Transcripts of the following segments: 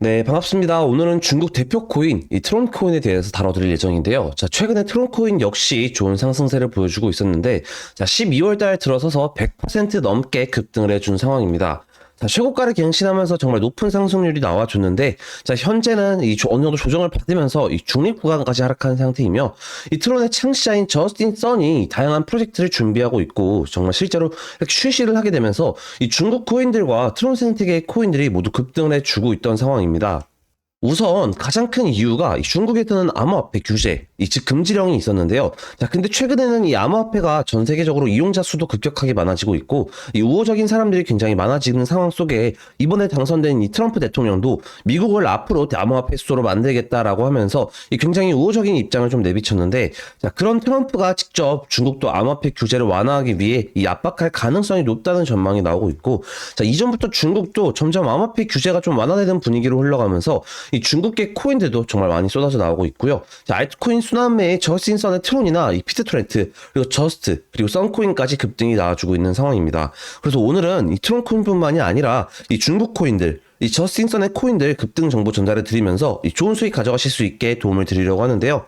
네, 반갑습니다. 오늘은 중국 대표 코인, 이 트론 코인에 대해서 다뤄드릴 예정인데요. 자, 최근에 트론 코인 역시 좋은 상승세를 보여주고 있었는데, 자, 12월 달 들어서서 100% 넘게 급등을 해준 상황입니다. 자, 최고가를 갱신하면서 정말 높은 상승률이 나와줬는데, 자, 현재는 이 조- 어느 정도 조정을 받으면서 이 중립 구간까지 하락한 상태이며, 이 트론의 창시자인 저스틴 선이 다양한 프로젝트를 준비하고 있고, 정말 실제로 출시를 하게 되면서 이 중국 코인들과 트론 생태계의 코인들이 모두 급등을 해주고 있던 상황입니다. 우선 가장 큰 이유가 이 중국에서는 암호화폐 규제, 이즉 금지령이 있었는데요. 자, 근데 최근에는 이 암호화폐가 전 세계적으로 이용자 수도 급격하게 많아지고 있고 이 우호적인 사람들이 굉장히 많아지는 상황 속에 이번에 당선된 이 트럼프 대통령도 미국을 앞으로 암호화폐 수도로 만들겠다라고 하면서 이 굉장히 우호적인 입장을 좀 내비쳤는데 자, 그런 트럼프가 직접 중국도 암호화폐 규제를 완화하기 위해 이 압박할 가능성이 높다는 전망이 나오고 있고 자, 이전부터 중국도 점점 암호화폐 규제가 좀 완화되는 분위기로 흘러가면서 이 중국계 코인들도 정말 많이 쏟아져 나오고 있고요. 자, 알트코인 순환매의 저스틴선의 트론이나 이 피트 트렌트 그리고 저스트 그리고 썬코인까지 급등이 나와주고 있는 상황입니다. 그래서 오늘은 이 트론 코인뿐만이 아니라 이 중국 코인들 이 저스틴선의 코인들 급등 정보 전달을 드리면서 이 좋은 수익 가져가실 수 있게 도움을 드리려고 하는데요.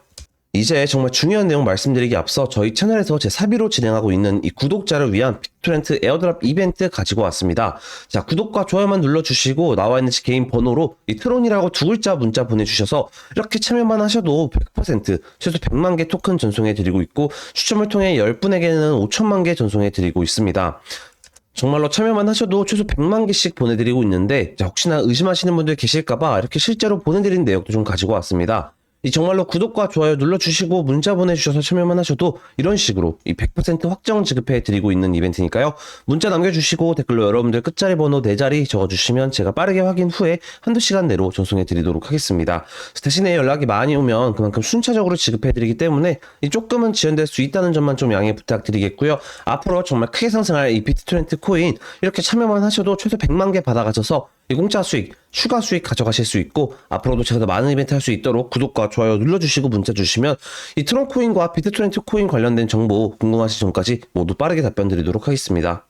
이제 정말 중요한 내용 말씀드리기 앞서 저희 채널에서 제 사비로 진행하고 있는 이 구독자를 위한 빅트렌트 에어드랍 이벤트 가지고 왔습니다. 자, 구독과 좋아요만 눌러주시고 나와 있는 제 개인 번호로 이 트론이라고 두 글자 문자 보내주셔서 이렇게 참여만 하셔도 100% 최소 100만 개 토큰 전송해 드리고 있고 추첨을 통해 10분에게는 5천만 개 전송해 드리고 있습니다. 정말로 참여만 하셔도 최소 100만 개씩 보내드리고 있는데 자, 혹시나 의심하시는 분들 계실까봐 이렇게 실제로 보내드린 내역도 좀 가지고 왔습니다. 이 정말로 구독과 좋아요 눌러주시고 문자 보내주셔서 참여만 하셔도 이런 식으로 이 100% 확정 지급해 드리고 있는 이벤트니까요. 문자 남겨주시고 댓글로 여러분들 끝자리 번호 4자리 적어주시면 제가 빠르게 확인 후에 한두 시간 내로 전송해 드리도록 하겠습니다. 대신에 연락이 많이 오면 그만큼 순차적으로 지급해 드리기 때문에 이 조금은 지연될 수 있다는 점만 좀 양해 부탁드리겠고요. 앞으로 정말 크게 상승할 이 비트 트렌트 코인 이렇게 참여만 하셔도 최소 100만 개 받아가셔서 이 공짜 수익, 추가 수익 가져가실 수 있고 앞으로도 제가 더 많은 이벤트 할 수 있도록 구독과 좋아요 눌러주시고 문자 주시면 이 트론 코인과 비트트렌트 코인 관련된 정보 궁금하신 점까지 모두 빠르게 답변 드리도록 하겠습니다.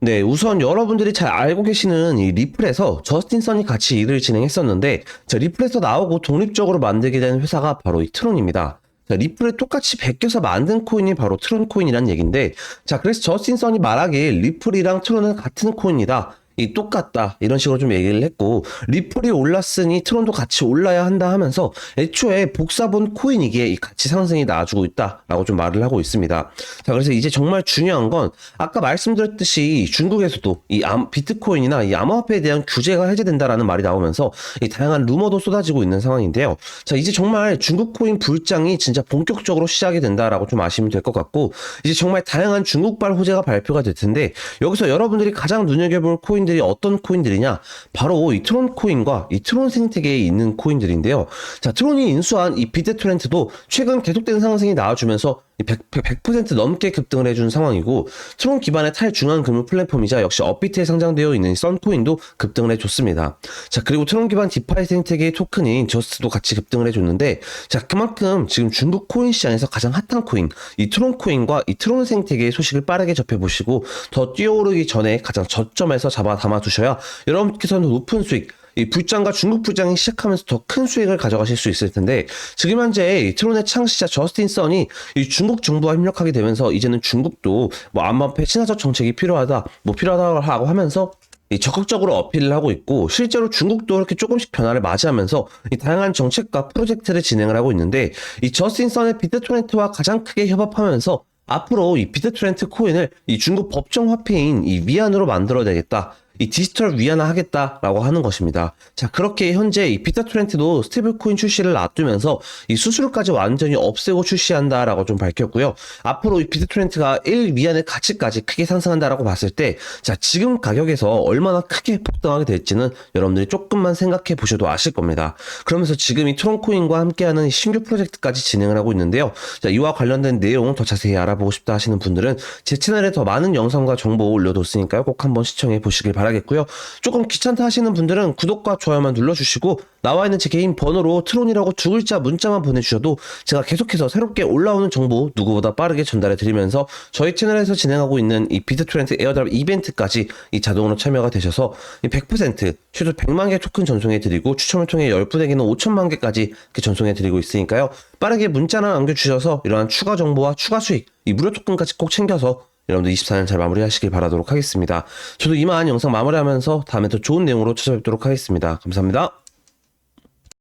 네, 우선 여러분들이 잘 알고 계시는 이 리플에서 저스틴 선이 같이 일을 진행했었는데 저 리플에서 나오고 독립적으로 만들게 된 회사가 바로 이 트론입니다. 자, 리플을 똑같이 베껴서 만든 코인이 바로 트론 코인이란 얘기인데 자, 그래서 저스틴 선이 말하길 리플이랑 트론은 같은 코인이다. 이 똑같다 이런 식으로 좀 얘기를 했고 리플이 올랐으니 트론도 같이 올라야 한다 하면서 애초에 복사본 코인이기에 이 같이 상승이 나와주고 있다라고 좀 말을 하고 있습니다. 자 그래서 이제 정말 중요한 건 아까 말씀드렸듯이 중국에서도 이 암- 비트코인이나 이 암호화폐에 대한 규제가 해제된다라는 말이 나오면서 이 다양한 루머도 쏟아지고 있는 상황인데요. 자 이제 정말 중국 코인 불장이 진짜 본격적으로 시작이 된다라고 좀 아시면 될 것 같고 이제 정말 다양한 중국발 호재가 발표가 될 텐데 여기서 여러분들이 가장 눈여겨볼 코인 들이 어떤 코인들이냐 바로 이 트론 코인과 이 트론 생태계에 있는 코인들인데요. 자 트론이 인수한 이 비트 트렌트도 최근 계속된 상승이 나와주면서 100, 100% 넘게 급등을 해준 상황이고 트론 기반의 탈중앙 금융 플랫폼이자 역시 업비트에 상장되어 있는 썬코인도 급등을 해줬습니다. 자 그리고 트론 기반 디파이 생태계의 토큰인 저스트도 같이 급등을 해줬는데 자 그만큼 지금 중국 코인 시장에서 가장 핫한 코인 이 트론 코인과 이 트론 생태계의 소식을 빠르게 접해보시고 더 뛰어오르기 전에 가장 저점에서 잡아 담아두셔야 여러분께서는 높은 수익 이 불장과 중국 불장이 시작하면서 더 큰 수익을 가져가실 수 있을 텐데 지금 현재 이 트론의 창시자 저스틴 선이 이 중국 정부와 협력하게 되면서 이제는 중국도 뭐 암호화폐 친화적 정책이 필요하다 뭐 필요하다고 하면서 이 적극적으로 어필을 하고 있고 실제로 중국도 이렇게 조금씩 변화를 맞이하면서 이 다양한 정책과 프로젝트를 진행을 하고 있는데 이 저스틴 선의 비트토렌트와 가장 크게 협업하면서 앞으로 이 비트트렌트 코인을 이 중국 법정 화폐인 이 위안으로 만들어내겠다. 이 디지털 위안화 하겠다라고 하는 것입니다. 자, 그렇게 현재 이 비트트렌트도 스테이블 코인 출시를 놔두면서 이 수수료까지 완전히 없애고 출시한다라고 좀 밝혔고요. 앞으로 이 비트트렌트가 1 위안의 가치까지 크게 상승한다라고 봤을 때, 자, 지금 가격에서 얼마나 크게 폭등하게 될지는 여러분들이 조금만 생각해 보셔도 아실 겁니다. 그러면서 지금 이 트론코인과 함께하는 신규 프로젝트까지 진행을 하고 있는데요. 자, 이와 관련된 내용 더 자세히 알아보고 싶다 하시는 분들은 제 채널에 더 많은 영상과 정보 올려뒀으니까요. 꼭 한번 시청해 보시길 바라겠습니다. 바라겠고요. 조금 귀찮다 하시는 분들은 구독과 좋아요만 눌러주시고 나와 있는 제 개인 번호로 트론이라고 두 글자 문자만 보내주셔도 제가 계속해서 새롭게 올라오는 정보 누구보다 빠르게 전달해 드리면서 저희 채널에서 진행하고 있는 이 비트토렌트 에어드랍 이벤트까지 이 자동으로 참여가 되셔서 이100% 최소 100만 개 토큰 전송해 드리고 추첨을 통해 10분에게는 5천만 개까지 전송해 드리고 있으니까요. 빠르게 문자나 남겨주셔서 이러한 추가 정보와 추가 수익, 이 무료 토큰까지 꼭 챙겨서 여러분들 24년 잘 마무리하시길 바라도록 하겠습니다. 저도 이만 영상 마무리하면서 다음에 더 좋은 내용으로 찾아뵙도록 하겠습니다. 감사합니다.